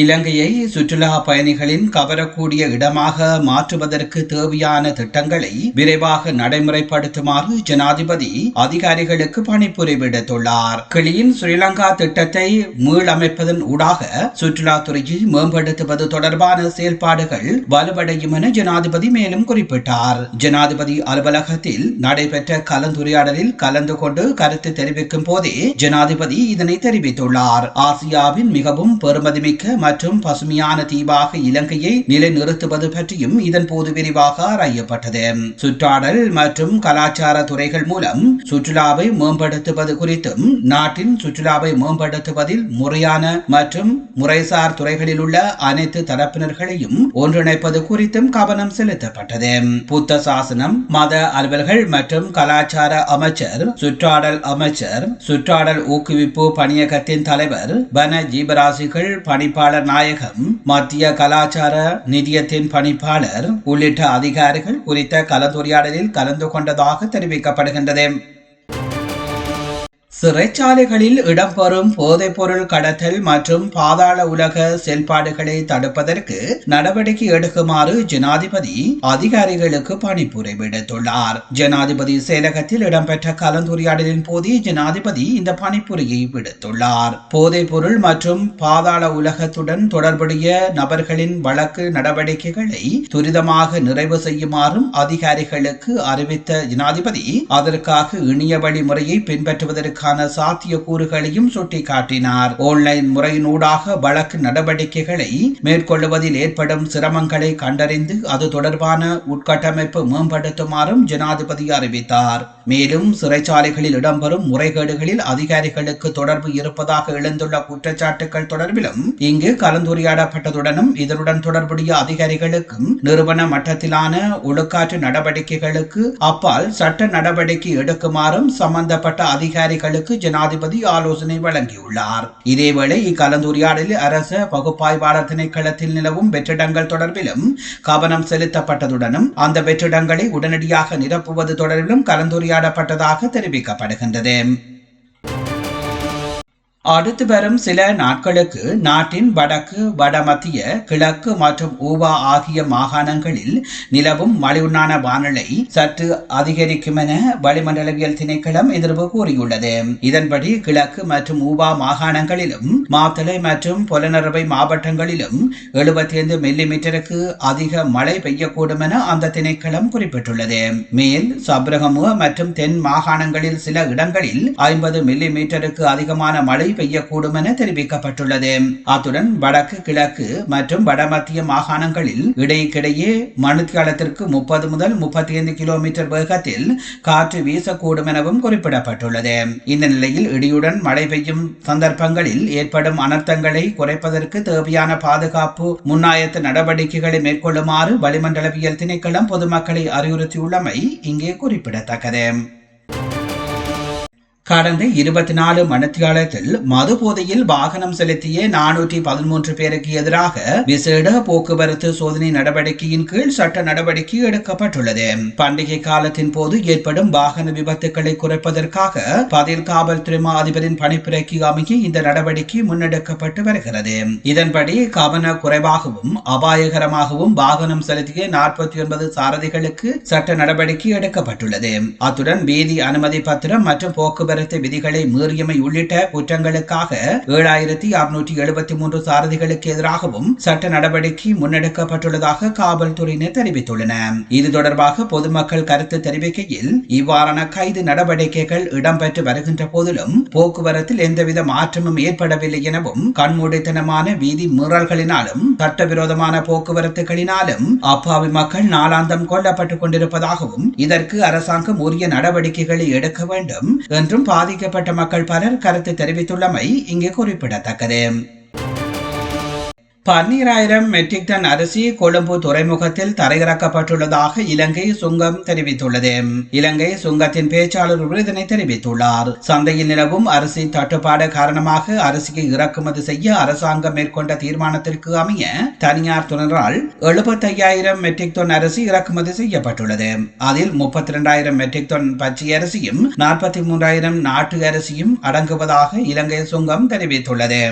இலங்கையை சுற்றுலா பயணிகளின் கவரக்கூடிய இடமாக மாற்றுவதற்கு தேவையான திட்டங்களை விரைவாக நடைமுறைப்படுத்துமாறு ஜனாதிபதி அதிகாரிகளுக்கு பணிபுரி விடுத்துள்ளார் கிளியின் ஸ்ரீலங்கா திட்டத்தை மீளமைப்பதன் ஊடாக சுற்றுலாத்துறையை மேம்படுத்துவது தொடர்பான செயல்பாடுகள் வலுவடையும் என ஜனாதிபதி மேலும் குறிப்பிட்டார். ஜனாதிபதி அலுவலகத்தில் நடைபெற்ற கலந்துரையாடலில் கலந்து கொண்டு கருத்து தெரிவிக்கும் போதே ஜனாதிபதி இதனை தெரிவித்துள்ளார். ஆசியாவின் மிகவும் பெருமதிமிக்க மற்றும் பசுமையான தீவாக இலங்கையை நிலைநிறுத்துவது பற்றியும் இதன் போது விரிவாக ஆராயப்பட்டது. சுற்றாடல் மற்றும் கலாச்சார துறைகள் மூலம் சுற்றுலாவை மேம்படுத்துவது குறித்தும் நாட்டின் சுற்றுலாவை மேம்படுத்துவதில் முறையான மற்றும் முறைசார் துறைகளில் உள்ள அனைத்து தரப்பினர்களையும் ஒன்றிணைப்பது குறித்தும் கவனம் செலுத்தப்பட்டது. புத்த சாசனம் மத அலுவல்கள் மற்றும் கலாச்சார அமைச்சர் சுற்றாடல் அமைச்சர் சுற்றாடல் ஊக்குவிப்பு பணியகத்தின் தலைவர் வன ஜீவராசிகள் பணிப்பாளர் நாயகம் மத்திய கலாச்சார நிதியத்தின் பணிப்பாளர் உள்ளிட்ட அதிகாரிகள் குறித்த கலந்துரையாடலில் கலந்து கொண்டதாக தெரிவிக்கப்படுகின்றது. சிறைச்சாலைகளில் இடம்பெறும் போதைப்பொருள் கடத்தல் மற்றும் பாதாள உலக செயல்பாடுகளை தடுப்பதற்கு நடவடிக்கை எடுக்குமாறு ஜனாதிபதி அதிகாரிகளுக்கு பணிப்புரை விடுத்துள்ளார் ஜனாதிபதி செயலகத்தில் இடம்பெற்ற கலந்துரையாடலின் போது ஜனாதிபதி இந்த பணிப்புரையை விடுத்துள்ளார். போதைப்பொருள் மற்றும் பாதாள உலகத்துடன் தொடர்புடைய நபர்களின் வழக்கு நடவடிக்கைகளை துரிதமாக நிறைவு செய்யுமாறும் அதிகாரிகளுக்கு அறிவித்த ஜனாதிபதி அதற்காக இணைய வழிமுறையை பின்பற்றுவதற்கான தொடர்பான சாத்திய கூறுகளையும் சுட்டிக்காட்டினார். ஆன்லைன் முறையினூடாக வழக்கு நடவடிக்கைகளை மேற்கொள்வதில் ஏற்படும் சிரமங்களை கண்டறிந்து அது தொடர்பான உட்கட்டமைப்பு மேம்படுத்துமாறும் ஜனாதிபதி அறிவித்தார். மேலும் சிறைச்சாலைகளில் இடம்பெறும் முறைகேடுகளில் அதிகாரிகளுக்கு தொடர்பு இருப்பதாக எழுந்துள்ள குற்றச்சாட்டுகள் தொடர்பிலும் இங்கு கலந்துரையாடப்பட்டதுடனும் இதனுடன் தொடர்புடைய அதிகாரிகளுக்கும் நிறுவன மட்டத்திலான ஒழுக்காற்று நடவடிக்கைகளுக்கு அப்பால் சட்ட நடவடிக்கை எடுக்குமாறும் சம்பந்தப்பட்ட அதிகாரிகளுக்கு ஜனாதிபதி ஆலோசனை வழங்கியுள்ளார். இதேவேளை இக்கலந்துரையாடலில் அரச பகுப்பாய்வாளர் திணைக்களத்தில் நிலவும் வெற்றிடங்கள் தொடர்பிலும் கவனம் செலுத்தப்பட்டதுடனும் அந்த வெற்றிடங்களை உடனடியாக நிரப்புவது தொடர்பிலும் கலந்துரையாடப்பட்டதாக தெரிவிக்கப்படுகின்றது. அடுத்து வரும் சில நாட்களுக்கு நாட்டின் வடக்கு வடமத்திய கிழக்கு மற்றும் ஊவா ஆகிய மாகாணங்களில் நிலவும் மழையுண்ணான வானிலை சற்று அதிகரிக்கும் என வளிமண்டலவியல் திணைக்களம் எதிர்ப்பு கூறியுள்ளது. இதன்படி கிழக்கு மற்றும் ஊவா மாகாணங்களிலும் மாத்தளை மற்றும் புலனறுவை மாவட்டங்களிலும் எழுபத்தி ஐந்து மில்லி மீட்டருக்கு அதிக மழை பெய்யக்கூடும் என அந்த திணைக்களம் குறிப்பிட்டுள்ளது. மேல் சப்ரகமுக மற்றும் தென் மாகாணங்களில் சில இடங்களில் ஐம்பது மில்லி மீட்டருக்கு அதிகமான மழை பெய்யக்கூடும் என தெரிவிக்கப்பட்டுள்ளது. அத்துடன் வடக்கு கிழக்கு மற்றும் வடமத்திய மாகாணங்களில் இடைக்கிடையே மணித்தியாலத்திற்கு முப்பது முதல் முப்பத்தி ஐந்து கிலோமீட்டர் வேகத்தில் காற்று வீசக்கூடும் எனவும் குறிப்பிடப்பட்டுள்ளது. இந்த நிலையில் இடியுடன் மழை பெய்யும் சந்தர்ப்பங்களில் ஏற்படும் அனர்த்தங்களை குறைப்பதற்கு தேவையான பாதுகாப்பு முன்னாயத்த நடவடிக்கைகளை மேற்கொள்ளுமாறு வளிமண்டலவியல் திணைக்களம் பொதுமக்களை அறிவுறுத்தியுள்ளமை இங்கே குறிப்பிடத்தக்கது. கடந்த இருபத்தி நாலு மணித்தியாலத்தில் மது போதையில் வாகனம் செலுத்திய நானூற்றி பதிமூன்று பேருக்கு எதிராக விசேட போக்குவரத்து சோதனை நடவடிக்கையின் கீழ் சட்ட நடவடிக்கை எடுக்கப்பட்டுள்ளது. பண்டிகை காலத்தின் போது ஏற்படும் வாகன விபத்துக்களை குறைப்பதற்காக பதில் காவல்துறை மா அதிபரின் பணிப்புரைக்கு அமைய இந்த நடவடிக்கை முன்னெடுக்கப்பட்டு வருகிறது. இதன்படி கவன குறைவாகவும் அபாயகரமாகவும் வாகனம் செலுத்திய நாற்பத்தி ஒன்பது சாரதிகளுக்கு சட்ட நடவடிக்கை எடுக்கப்பட்டுள்ளது. அத்துடன் வீதி அனுமதி பத்திரம் மற்றும் போக்குவரத்து போக்குவரத்து விதிகளை மீறியமை உள்ளிட்ட குற்றங்களுக்காக ஏழாயிரத்தி அறுநூற்றி எழுபத்தி மூன்று சாரதிகளுக்கு எதிராகவும் சட்ட நடவடிக்கை முன்னெடுக்கப்பட்டுள்ளதாக காவல்துறையினர் தெரிவித்துள்ளனர் இது தொடர்பாக பொதுமக்கள் கருத்து தெரிவிக்கையில் இவ்வாறான கைது நடவடிக்கைகள் இடம்பெற்று வருகின்ற போதிலும் போக்குவரத்தில் எந்தவித மாற்றமும் ஏற்படவில்லை எனவும் கண்மூடித்தனமான வீதி மீறல்களினாலும் சட்டவிரோதமான போக்குவரத்துகளினாலும் அப்பாவி மக்கள் நாளாந்தம் கொல்லப்பட்டுக் கொண்டிருப்பதாகவும் இதற்கு அரசாங்கம் உரிய நடவடிக்கைகளை எடுக்க வேண்டும் என்றும் பாதிக்கப்பட்ட மக்கள் பலர் கருத்து தெரிவித்துள்ளமை இங்கே குறிப்பிடத்தக்கது. பன்னீராயிரம் மெட்ரிக் டன் அரிசி கொழும்பு துறைமுகத்தில் தரையிறக்கப்பட்டுள்ளதாக இலங்கை சுங்கம் தெரிவித்துள்ளது. இலங்கை சுங்கத்தின் பேச்சாளர் இதனை தெரிவித்துள்ளார். சந்தையில் நிலவும் அரிசி தட்டுப்பாடு காரணமாக அரிசியை இறக்குமதி செய்ய அரசாங்கம் மேற்கொண்ட தீர்மானத்திற்கு அமைய தனியார் துணரால் எழுபத்தையாயிரம் மெட்ரிக் டன் அரிசி இறக்குமதி செய்யப்பட்டுள்ளது. அதில் முப்பத்தி இரண்டாயிரம் மெட்ரிக் டன் பச்சை அரிசியும் நாற்பத்தி மூன்றாயிரம் நாட்டு அரிசியும் அடங்குவதாக இலங்கை சுங்கம் தெரிவித்துள்ளது.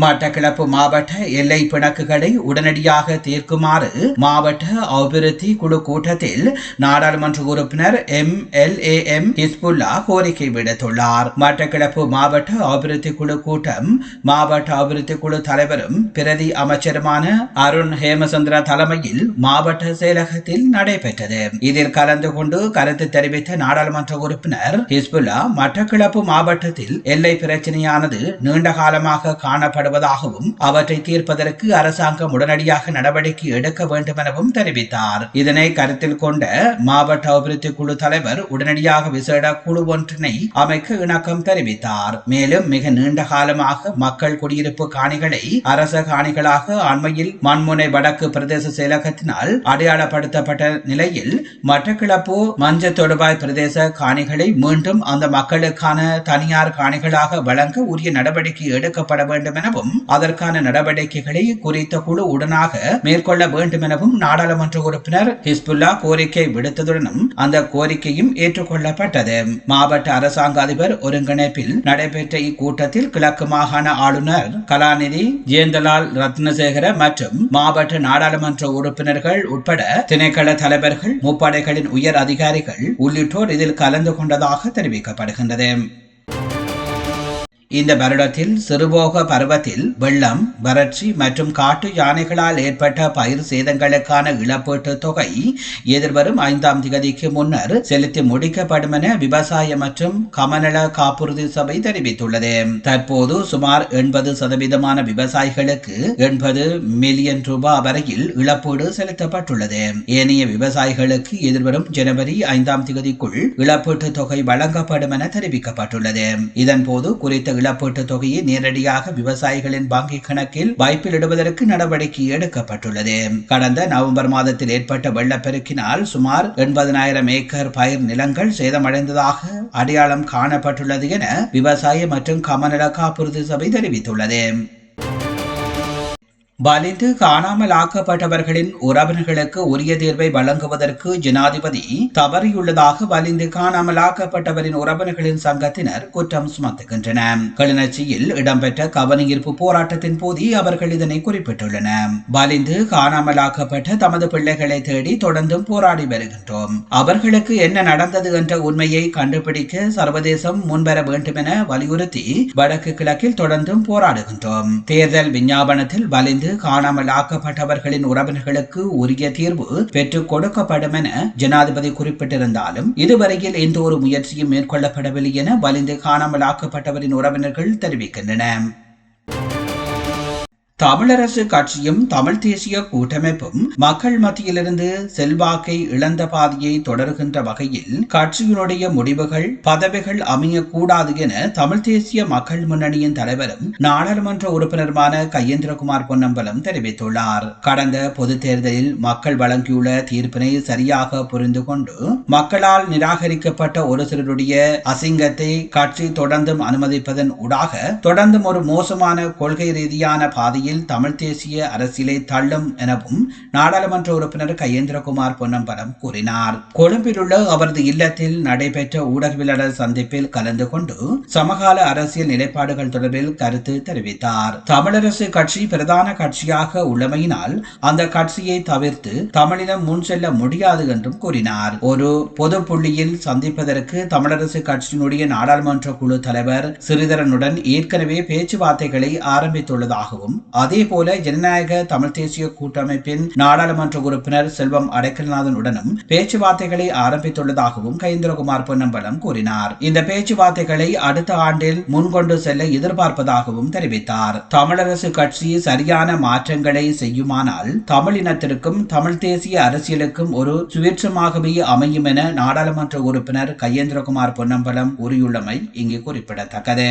மட்டக்கிழப்பு மாவட்ட எல்லை பிணக்குகளை உடனடியாக தீர்க்குமாறு மாவட்ட அபிவிருத்தி குழு கூட்டத்தில் நாடாளுமன்ற உறுப்பினர் M L A M Hizbullah கோரிக்கை விடுத்துள்ளார். மட்டக்கிழப்பு மாவட்ட அபிவிருத்தி குழு கூட்டம் மாவட்ட அபிவிருத்தி குழு தலைவரும் பிரதி அமைச்சருமான அருண் ஹேமசந்திர தலைமையில் மாவட்ட செயலகத்தில் நடைபெற்றது. இதில் கலந்து கொண்டு கருத்து தெரிவித்த நாடாளுமன்ற உறுப்பினர் ஹிஸ்புல்லா மட்டக்கிழப்பு மாவட்டத்தில் எல்லை பிரச்சனையானது நீண்ட காலமாக காணப்படும் காணப்படுவதாகவும் அவற்றை தீர்ப்பதற்கு அரசாங்கம் உடனடியாக நடவடிக்கை எடுக்க வேண்டும் எனவும் தெரிவித்தார். இதனை கருத்தில் கொண்ட மாவட்ட அபிவிருத்தி குழு தலைவர் உடனடியாக விசேட குழு ஒன்றினை அமைக்க இணக்கம் தெரிவித்தார். மேலும் மிக நீண்ட காலமாக மக்கள் குடியிருப்பு காணிகளை அரச காணிகளாக அண்மையில் மண்முனை வடக்கு பிரதேச செயலகத்தினால் அடையாளப்படுத்தப்பட்ட நிலையில் மட்டக்கிளப்பு மஞ்ச தொடுபாய் பிரதேச காணிகளை மீண்டும் அந்த மக்களுக்கான தனியார் காணிகளாக வழங்க உரிய நடவடிக்கை எடுக்கப்பட வேண்டும் என எனவும் அதற்கான நடவடிக்கைகளை குறித்த குழு உடனாக மேற்கொள்ள வேண்டும் எனவும் நாடாளுமன்ற உறுப்பினர் ஹிஸ்புல்லா கோரிக்கை விடுத்ததுடனும் அந்த கோரிக்கையும் ஏற்றுக்கொள்ளப்பட்டது. மாவட்ட அரசாங்க அதிபர் ஒருங்கிணைப்பில் நடைபெற்ற இக்கூட்டத்தில் கிழக்கு மாகாண ஆளுநர் கலாநிதி ஜேந்தலால் ரத்னசேகர மற்றும் மாவட்ட நாடாளுமன்ற உறுப்பினர்கள் உட்பட திணைக்கள தலைவர்கள் முப்படைகளின் உயர் அதிகாரிகள் உள்ளிட்டோர் இதில் கலந்து கொண்டதாக தெரிவிக்கப்படுகின்றது. இந்த வருடத்தில் சிறுபோக பருவத்தில் வெள்ளம் வறட்சி மற்றும் காட்டு யானைகளால் ஏற்பட்ட பயிர் சேதங்களுக்கான இழப்பீட்டு தொகை எதிர்வரும் ஐந்தாம் திகதிக்கு முன்னர் செலுத்தி முடிக்கப்படும் என விவசாய மற்றும் கமநல காப்புறுதி சபை தெரிவித்துள்ளது. தற்போது சுமார் எண்பது சதவீதமான விவசாயிகளுக்கு எண்பது மில்லியன் ரூபாய் வரையில் இழப்பீடு செலுத்தப்பட்டுள்ளது. ஏனைய விவசாயிகளுக்கு எதிர்வரும் ஜனவரி ஐந்தாம் திகதிக்குள் இழப்பீட்டு தொகை வழங்கப்படும் என தெரிவிக்கப்பட்டுள்ளது. இதன்போது குறித்த இழப்பீட்டுத் தொகையை நேரடியாக விவசாயிகளின் வங்கிக் கணக்கில் வாய்ப்பிலிடுவதற்கு நடவடிக்கை எடுக்கப்பட்டுள்ளது. கடந்த நவம்பர் மாதத்தில் ஏற்பட்ட வெள்ளப்பெருக்கினால் சுமார் எண்பதனாயிரம் ஏக்கர் பயிர் நிலங்கள் சேதமடைந்ததாக அடையாளம் காணப்பட்டுள்ளது என விவசாய மற்றும் கமநல காப்புறுதி சபை தெரிவித்துள்ளது. வலிந்து காணாமல் ஆக்கப்பட்டவர்களின் உறவினர்களுக்கு உரிய தீர்வை வழங்குவதற்கு ஜனாதிபதி தவறியுள்ளதாக வலிந்து காணாமல் ஆக்கப்பட்டவரின் உறவினர்களின் சங்கத்தினர் குற்றம் சுமத்துகின்றனர் கிளிநொச்சியில் இடம்பெற்ற கவனஈர்ப்பு போராட்டத்தின் போது அவர்கள் இதனை குறிப்பிட்டுள்ளனர். வலிந்து காணாமல் ஆக்கப்பட்ட தமது பிள்ளைகளை தேடி தொடர்ந்தும் போராடி வருகின்றோம். அவர்களுக்கு என்ன நடந்தது என்ற உண்மையை கண்டுபிடிக்க சர்வதேசம் முன்வர வேண்டும் என வலியுறுத்தி வடக்கு கிழக்கில் தொடர்ந்தும் போராடுகின்றோம். தேர்தல் விஞ்ஞாபனத்தில் வலிந்து மீது காணாமல் ஆக்கப்பட்டவர்களின் உறவினர்களுக்கு உரிய தீர்வு பெற்றுக் கொடுக்கப்படும் என ஜனாதிபதி குறிப்பிட்டிருந்தாலும் இதுவரையில் எந்த ஒரு முயற்சியும் மேற்கொள்ளப்படவில்லை என வலிந்து காணாமல் ஆக்கப்பட்டவரின் உறவினர்கள் தெரிவிக்கின்றனர். தமிழரசு கட்சியும் தமிழ் தேசிய கூட்டமைப்பும் மக்கள் மத்தியிலிருந்து செல்வாக்கை இழந்த பாதையை தொடர்கின்ற வகையில் கட்சியினுடைய முடிவுகள் பதவிகள் அமையக்கூடாது என தமிழ் தேசிய மக்கள் முன்னணியின் தலைவரும் நாடாளுமன்ற உறுப்பினருமான கையேந்திரகுமார் பொன்னம்பலம் தெரிவித்துள்ளார். கடந்த பொது தேர்தலில் மக்கள் வழங்கியுள்ள தீர்ப்பினை சரியாக புரிந்து கொண்டு மக்களால் நிராகரிக்கப்பட்ட ஒரு சிலருடைய அசிங்கத்தை கட்சி தொடர்ந்தும் அனுமதிப்பதன் ஊடாக தொடர்ந்தும் ஒரு மோசமான கொள்கை ரீதியான பாதையில் தமிழ் தேசிய அரசியலை தள்ளும் எனவும் நாடாளுமன்ற உறுப்பினர் கையேந்திரகுமார் பொன்னம்பலம் கூறினார். கொழும்பில் உள்ள அவரது இல்லத்தில் நடைபெற்ற ஊடகவியலாளர் சந்திப்பில் கலந்து கொண்டு சமகால அரசியல் நிலைப்பாடுகள் தொடர்பில் கருத்து தெரிவித்தார். தமிழரசு கட்சி பிரதான கட்சியாக உள்ளமையினால் அந்த கட்சியை தவிர்த்து தமிழினம் முன் செல்ல முடியாது என்றும் கூறினார். ஒரு பொது புள்ளியில் சந்திப்பதற்கு தமிழரசு கட்சியினுடைய நாடாளுமன்ற குழு தலைவர் சிறிதரனுடன் ஏற்கனவே பேச்சுவார்த்தைகளை ஆரம்பித்துள்ளதாகவும் அதே போல ஜனநாயக தமிழ் தேசிய கூட்டமைப்பின் நாடாளுமன்ற உறுப்பினர் செல்வம் அடைக்கல்நாதனுடனும் பேச்சுவார்த்தைகளை ஆரம்பித்துள்ளதாகவும் கைந்திரகுமார் பொன்னம்பலம் கூறினார். இந்த பேச்சுவார்த்தைகளை அடுத்த ஆண்டில் முன்கொண்டு செல்ல எதிர்பார்ப்பதாகவும் தெரிவித்தார். தமிழரசு கட்சி சரியான மாற்றங்களை செய்யுமானால் தமிழினத்திற்கும் தமிழ் தேசிய அரசியலுக்கும் ஒரு சுயேட்சமாகவே அமையும் என நாடாளுமன்ற உறுப்பினர் கையேந்திரகுமார் பொன்னம்பலம் கூறியுள்ளமை இங்கு குறிப்பிடத்தக்கது.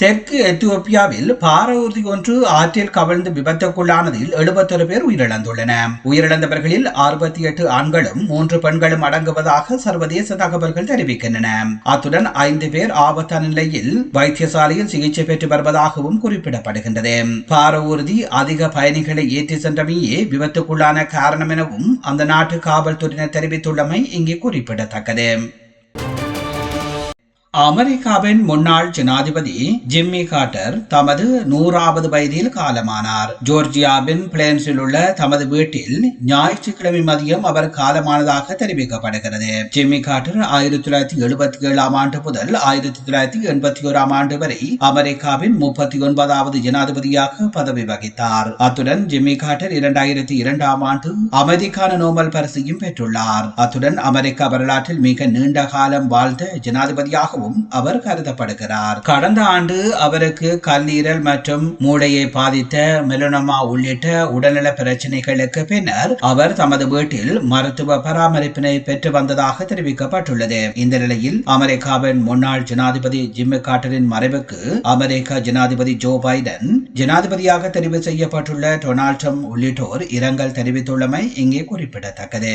தெற்கு எத்தியோப்பியாவில் பாரவூர்தி ஒன்று ஆற்றில் கவிழ்ந்து விபத்துக்குள்ளானதில் எழுபத்தொரு பேர் உயிரிழந்துள்ளன. உயிரிழந்தவர்களில் அறுபத்தி எட்டு ஆண்களும் மூன்று பெண்களும் அடங்குவதாக சர்வதேச தகவல்கள் தெரிவிக்கின்றன. அத்துடன் ஐந்து பேர் ஆபத்தான நிலையில் வைத்தியசாலையில் சிகிச்சை பெற்று வருவதாகவும் குறிப்பிடப்படுகின்றது. பாரவூர்தி அதிக பயணிகளை ஏற்றி சென்றமையே விபத்துக்குள்ளான காரணம் எனவும் அந்த நாட்டு காவல்துறையினர் தெரிவித்துள்ளமை இங்கே குறிப்பிடத்தக்கது. அமெரிக்காவின் முன்னாள் ஜனாதிபதி ஜிம்மி கார்ட்டர் தமது நூறாவது வயதில் காலமானார். ஜோர்ஜியாவின் பிளேன்ஸில் உள்ள தமது வீட்டில் ஞாயிற்றுக்கிழமை மதியம் அவர் காலமானதாக தெரிவிக்கப்படுகிறது. ஜிம்மி கார்ட்டர் ஆயிரத்தி தொள்ளாயிரத்தி எழுபத்தி ஏழாம் ஆண்டு முதல் ஆயிரத்தி தொள்ளாயிரத்தி எண்பத்தி ஓராம் ஆண்டு வரை அமெரிக்காவின் முப்பத்தி ஒன்பதாவது ஜனாதிபதியாக பதவி வகித்தார். அத்துடன் ஜிம்மி கார்ட்டர் இரண்டாயிரத்தி இரண்டாம் ஆண்டு அமைதிக்கான நோபல் பரிசையும் பெற்றுள்ளார். அத்துடன் அமெரிக்கா வரலாற்றில் மிக நீண்ட காலம் வாழ்ந்த ஜனாதிபதியாக உள்ளதாகவும் அவர் கருதப்படுகிறார். கடந்த ஆண்டு அவருக்கு கல்லீரல் மற்றும் மூளையை பாதித்த மெலனோமா உள்ளிட்ட உடல்நல பிரச்சனைகளுக்கு பின்னர் அவர் தமது வீட்டில் மருத்துவ பராமரிப்பினை பெற்று வந்ததாக தெரிவிக்கப்பட்டுள்ளது. இந்த நிலையில் அமெரிக்காவின் முன்னாள் ஜனாதிபதி ஜிம்மி கார்டரின் மறைவுக்கு அமெரிக்க ஜனாதிபதி ஜோ பைடன் ஜனாதிபதியாக தெரிவு செய்யப்பட்டுள்ள டொனால்ட் ட்ரம்ப் உள்ளிட்டோர் இரங்கல் தெரிவித்துள்ளமை இங்கே குறிப்பிடத்தக்கது.